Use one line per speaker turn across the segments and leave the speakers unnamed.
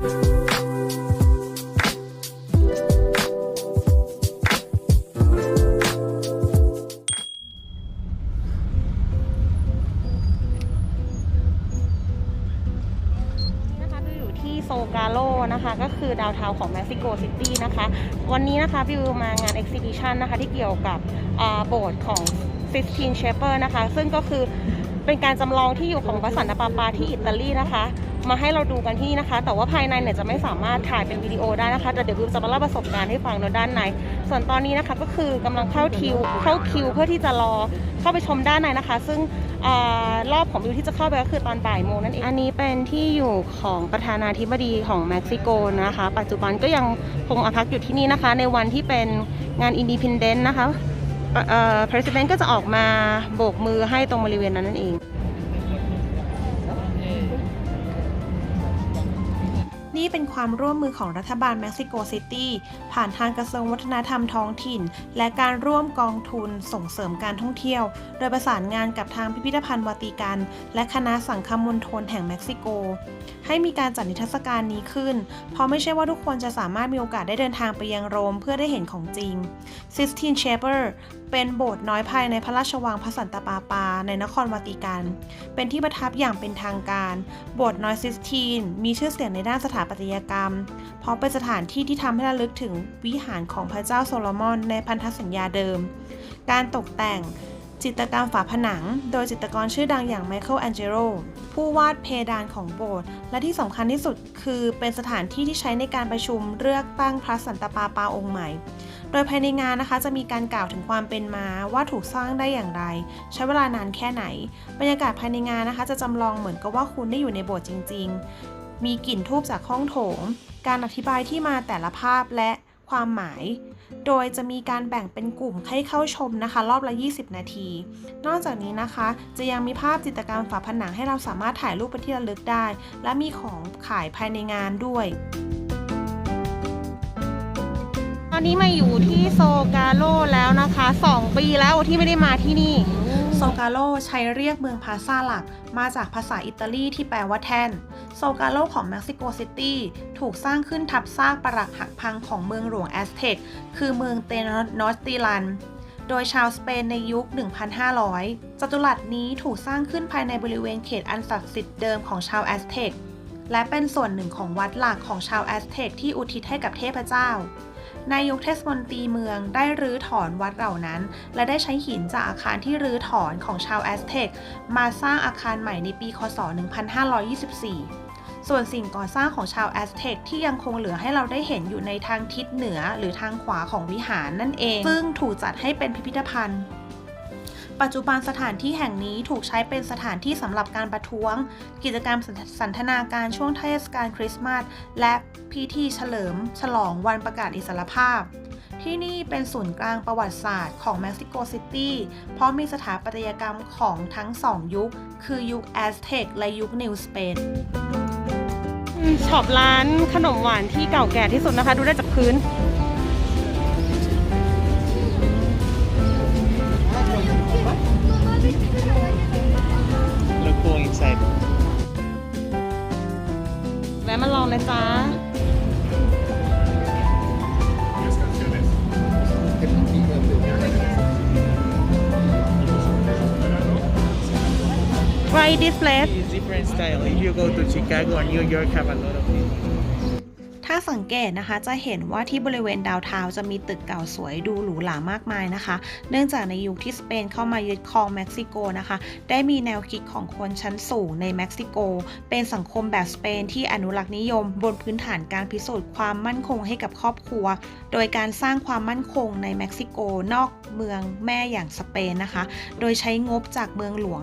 โซกาโลนะคะก็คือดาวน์ทาของเม็กซิโกซิตี้นะคะวันนี้นะคะบิวมางาน Exhibition นนะคะที่เกี่ยวกับโบสถ์ของ Sistine Chapel นะคะ ซึ่งก็คือเป็นการจำลองที่อยู่ของพระสันตะปาปาที่อิตาลีนะคะ มาให้เราดูกันที่นะคะ แต่ว่าภายในเนี่ยจะไม่สามารถถ่ายเป็นวิดีโอได้นะคะแต่เดี๋ยวบิวจะมาเล่าประสบการณ์ให้ฟังในด้านใน ส่วนตอนนี้นะคะก็คือกำลังเข้าคิวเข้าคิวเพื่อที่จะรอเข้าไปชมด้านในนะคะ ซึ่งอรอบของบิวที่จะเข้าไปก็คือตอนบ่ายโมงนั่นเองอันนี้เป็นที่อยู่ของประธานาธิบดีของเม็กซิโกนะคะ ปัจจุบันก็ยังคงอพักอยู่ที่นี่นะคะ ในวันที่เป็นงานอินดีพ n เดนต์นะคะเอ่อ president ก็จะออกมาโบกมือให้ตรงบริเวณนั้นนั่นเอง
นี่เป็นความร่วมมือของรัฐบาลเม็กซิโกซิตี้ผ่านทางกระทรวงวัฒนธรรมท้องถิ่น และการร่วมกองทุนส่งเสริมการท่องเที่ยว โดยประสานงานกับทางพิพิธภัณฑ์วาติกัน และคณะสังคมมณฑลแห่งเม็กซิโก ให้มีการจัดนิทรรศการนี้ขึ้น เพราะไม่ใช่ว่าทุกคนจะสามารถมีโอกาสได้เดินทางไปยังโรมเพื่อได้เห็นของจริง Sistine Chapel เป็นโบสถ์น้อยภายในพระราชวังพระสันตะปาปา ในนครวาติกัน เป็นที่ประทับอย่างเป็นทางการ โบสถ์น้อยซิสทีนมีชื่อเสียงในด้านสถาปัตยกรรมเพราะเป็นสถานที่ที่ทำให้ระลึกถึงวิหารของพระเจ้าโซโลมอนในพันธสัญญาเดิม การตกแต่งจิตรกรรมฝาผนัง โดยจิตรกรชื่อดังอย่างไมเคิลแองเจโรผู้วาดเพดานของโบสถ์และที่สำคัญที่สุดคือเป็นสถานที่ที่ใช้ในการประชุมเลือกตั้งพระสันตะปาปาองค์ใหม่ โดยภายในงานนะคะจะมีการกล่าวถึงความเป็นมาว่าถูกสร้างได้อย่างไร ใช้เวลานานแค่ไหน บรรยากาศภายในงานนะคะ จะจำลองเหมือนกับว่าคุณได้อยู่ในโบสถ์จริง ๆ มีกลิ่นทูบจากห้องโถง การอธิบายที่มาแต่ละภาพและความหมาย โดยจะมีการแบ่งเป็นกลุ่มให้เข้าชมนะคะ รอบละ 20 นาที นอกจากนี้นะคะ จะยังมีภาพจิตรกรรมฝาผนังให้เราสามารถถ่ายรูปเป็นที่ระลึกได้ และมีของขายภายในงานด้วย
ตอนนี้มาอยู่ที่โซกาโลแล้วนะคะ 2 ปีแล้วที่ไม่ได้มาที่นี่
โซกาโลใช้เรียกเมืองพาซาหลักมาจากภาษาอิตาลีที่แปลว่าแท่น โซกาโลของเม็กซิโกซิตี้ถูกสร้างขึ้นทับซากปรักหักพังของเมืองหลวงแอสเท็กคือเมืองเตนนอสติลัน โดยชาวสเปนในยุค 1,500 จัตุรัสนี้ถูกสร้างขึ้นภายในบริเวณเขตอันศักดิ์สิทธิ์เดิมของชาวแอสเท็ก และเป็นส่วนหนึ่งของวัดหลักของชาวแอสเท็กที่อุทิศให้กับเทพเจ้านายกเทศมนตรีเมืองได้รื้อถอนวัดเหล่านั้น และได้ใช้หินจากอาคารที่รื้อถอนของชาวแอสเท็กมาสร้างอาคารใหม่ในปี คศ 1524 ส่วนสิ่งก่อสร้างของชาวแอสเท็กที่ยังคงเหลือให้เราได้เห็นอยู่ในทางทิศเหนือหรือทางขวาของวิหารนั่นเอง ซึ่งถูกจัดให้เป็นพิพิธภัณฑ์ ปัจจุบันสถานที่แห่งนี้ถูกใช้เป็นสถานที่สำหรับการประท้วง กิจกรรมสันทนาการช่วงเทศกาลคริสต์มาสและพิธีเฉลิม ฉลองวันประกาศอิสรภาพ ที่นี่เป็นศูนย์กลางประวัติศาสตร์ของเม็กซิโกซิตี้เพราะมีสถาปัตยกรรมของทั้งสองยุค คือยุคแอสเท็กและยุคนิวสเปน
ช็อปร้านขนมหวานที่เก่าแก่ที่สุดนะคะ ดูได้จากพื้น นะจ๊ะ Right this place
It's different style. If you go to Chicago or New York, have a lot of it.
ถ้าสังเกตนะคะจะเห็นว่าที่บริเวณดาวน์ทาจะมีตึกเก่าสวยดูหรูหรามากมายนะคะ เนื่องจากในยุคที่สเปนเข้ามายึดครองเม็กซิโกนะคะ ได้มีแนวคิดของคนชั้นสูงในเม็กซิโก เป็นสังคมแบบสเปนที่อนุรักษ์นิยม บนพื้นฐานการพิสูจน์ความมั่นคงให้กับครอบครัว โดยการสร้างความมั่นคงในเม็กซิโกนอกเมืองแม่อย่างสเปนนะคะ โดยใช้งบจากเมืองหลวง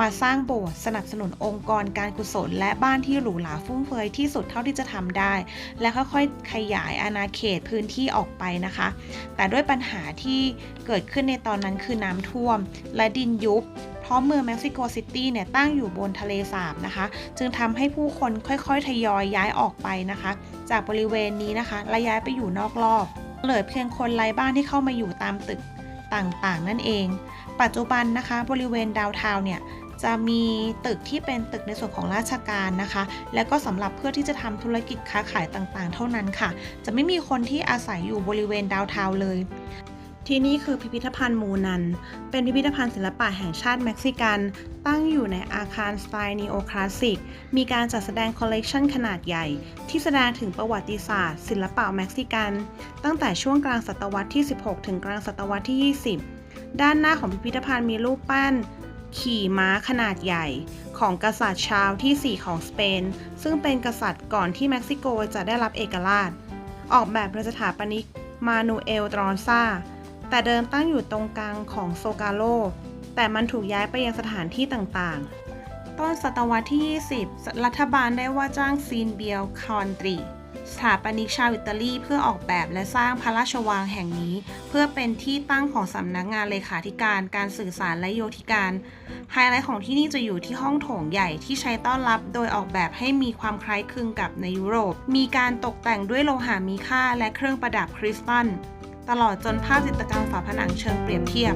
มาสร้างโบสถ์สนับสนุนองค์กรการกุศล และบ้านที่หรูหราฟุ่มเฟือยที่สุดเท่าที่จะทำได้ และค่อยๆขยายอาณาเขตพื้นที่ออกไปนะคะ แต่ด้วยปัญหาที่เกิดขึ้นในตอนนั้นคือน้ำท่วม และดินยุบเพราะเมืองเม็กซิโกซิตี้เนี่ยตั้งอยู่บนทะเลสาบนะคะ จึงทำให้ผู้คนค่อยๆ ทยอยย้ายออกไปนะคะ จากบริเวณนี้นะคะและย้ายไปอยู่นอกรอบเหลือเพียงคนไร้บ้านที่เข้ามาอยู่ตามตึกต่างๆ นั่นเอง ปัจจุบันนะคะ บริเวณดาวน์ทาวเนี่ย จะมีตึกที่เป็นตึกในส่วนของราชการนะคะ แล้วก็สำหรับเพื่อที่จะทำธุรกิจค้าขายต่างๆ เท่านั้นค่ะ จะไม่มีคนที่อาศัยอยู่บริเวณดาวน์ทาวเลย ที่นี่คือพิพิธภัณฑ์มูนัน เป็นพิพิธภัณฑ์ศิลปะแห่งชาติเม็กซิกัน ตั้งอยู่ในอาคารสไตล์นีโอคลาสสิก มีการจัดแสดงคอลเลกชันขนาดใหญ่ ที่แสดงถึงประวัติศาสตร์ ศิลปะเม็กซิกัน ตั้งแต่ช่วงกลางศตวรรษที่ 16 ถึงกลางศตวรรษที่ 20ด้านหน้าของพิพิธภัณฑ์มีรูปปั้น ขี่ม้าขนาดใหญ่ ของกษัตริย์ชาวที่ 4 ของสเปน ซึ่งเป็นกษัตริย์ก่อนที่เม็กซิโกจะได้รับเอกราช ออกแบบโดยสถาปนิกมานูเอลตรอนซาแต่เดิมตั้งอยู่ตรงกลางของโซกาโล แต่มันถูกย้ายไปยังสถานที่ต่างๆ ต้นศตวรรษที่ 20 รัฐบาลได้ว่าจ้างซีนเบียลคอนตรี สถาปนิกชาวอิตาลีเพื่อออกแบบและสร้างพระราชวังแห่งนี้ เพื่อเป็นที่ตั้งของสำนักงานเลขาธิการการสื่อสารและโยธิการ ไฮไลท์ของที่นี่จะอยู่ที่ห้องโถงใหญ่ที่ใช้ต้อนรับโดยออกแบบให้มีความคล้ายคลึงกับในยุโรป มีการตกแต่งด้วยโลหะมีค่าและเครื่องประดับคริสตัลตลอดจนภาพจิตรกรรมฝาผนังเชิงเปรียบเทียบ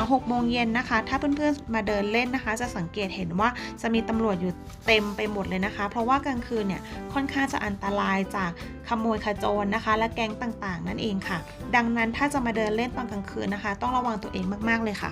ลัง6โมงเย็นนะคะ ถ้าเพื่อนๆมาเดินเล่นนะคะ จะสังเกตเห็นว่าจะมีตำรวจอยู่เต็มไปหมดเลยนะคะ เพราะว่ากลางคืนเนี่ยค่อนข้างจะอันตรายจากขโมยขโจรนะคะ และแก๊งต่างๆ นั่นเองค่ะ ดังนั้นถ้าจะมาเดินเล่นตอนกลางคืนนะคะ ต้องระวังตัวเองมากๆเลยค่ะ